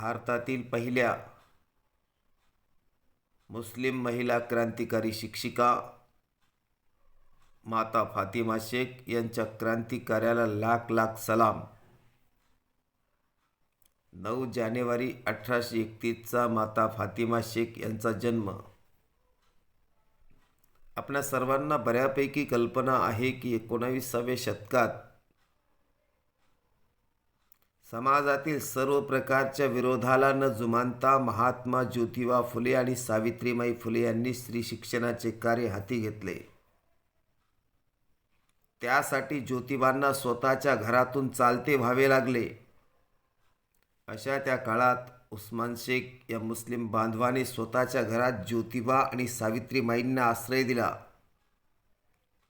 भारतातील पहिल्या मुस्लिम महिला क्रांतिकारी शिक्षिका माता फातिमा शेख यांच्या क्रांतिकार्याला लाख लाख सलाम. नऊ जानेवारी अठराशे एकतीसचा माता फातिमा शेख यांचा जन्म. आपल्या सर्वांना बऱ्यापैकी कल्पना आहे की एकोणाविसाव्या शतकात समाजातील सर्व प्रकारच्या विरोधाला न जुमानता महात्मा ज्योतिबा फुले आणि सावित्रीमाई फुले यांनी स्त्री शिक्षणाचे कार्य हाती घेतले. त्यासाठी ज्योतिबांना स्वतःच्या घरातून चालते व्हावे लागले. अशा त्या काळात उस्मान शेख या मुस्लिम बांधवाने स्वतःच्या घरात ज्योतिबा आणि सावित्रीमाईंना आश्रय दिला.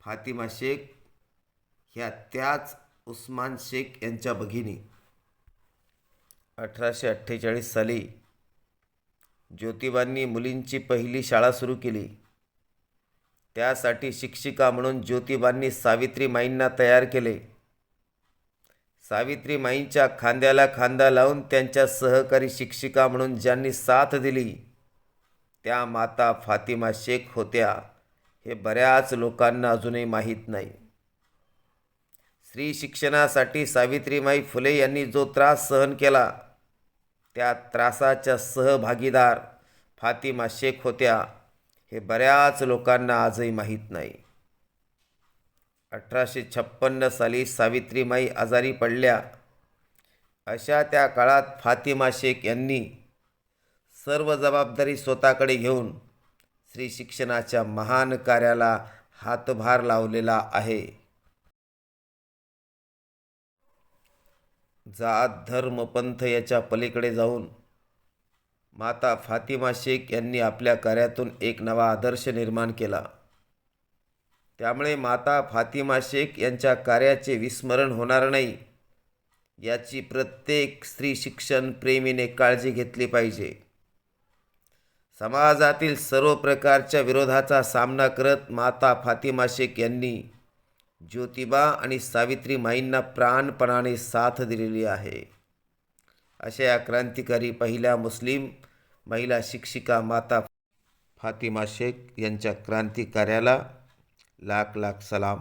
फातिमा शेख ह्या त्याच उस्मान शेख यांच्या भगिनी. अठराशे अठ्ठेचाळीस साली ज्योतिबांनी मुलींची पहिली शाळा सुरू केली. त्यासाठी शिक्षिका म्हणून ज्योतिबांनी सावित्रीमाईंना तयार केले. सावित्रीमाईंच्या खांद्याला खांदा लावून त्यांच्या सहकारी शिक्षिका म्हणून ज्यांनी साथ दिली त्या माता फातिमा शेख होत्या हे बऱ्याच लोकांना अजूनही माहीत नाही. स्त्री शिक्षणासाठी सावित्रीमाई फुले यांनी जो त्रास सहन केला त्या त्रासाच्या सहभागीदार फातिमा शेख होत्या हे बऱ्याच लोकांना आजही माहीत नाही. अठराशे छप्पन्न साली सावित्रीमाई आजारी पडल्या. अशा त्या काळात फातिमा शेख यांनी सर्व जबाबदारी स्वतःकडे घेऊन स्त्री शिक्षणाच्या महान कार्याला हातभार लावलेला आहे. जात धर्म पंथ याच्या पलीकडे जाऊन माता फातिमा शेख यांनी आपल्या कार्यातून एक नवा आदर्श निर्माण केला. त्यामुळे माता फातिमा शेख यांच्या कार्याचे विस्मरण होणार नाही याची प्रत्येक स्त्री शिक्षण प्रेमीने काळजी घेतली पाहिजे. समाजातील सर्व प्रकारच्या विरोधाचा सामना करत माता फातिमा शेख यांनी ज्योतिबा आणि सावित्री माईंना प्राणपणाने साथ दिलेली आहे. अशा या क्रांतिकारी पहिल्या मुस्लिम महिला शिक्षिका माता फातिमा शेख यांच्या क्रांतिकार्याला लाख लाख सलाम.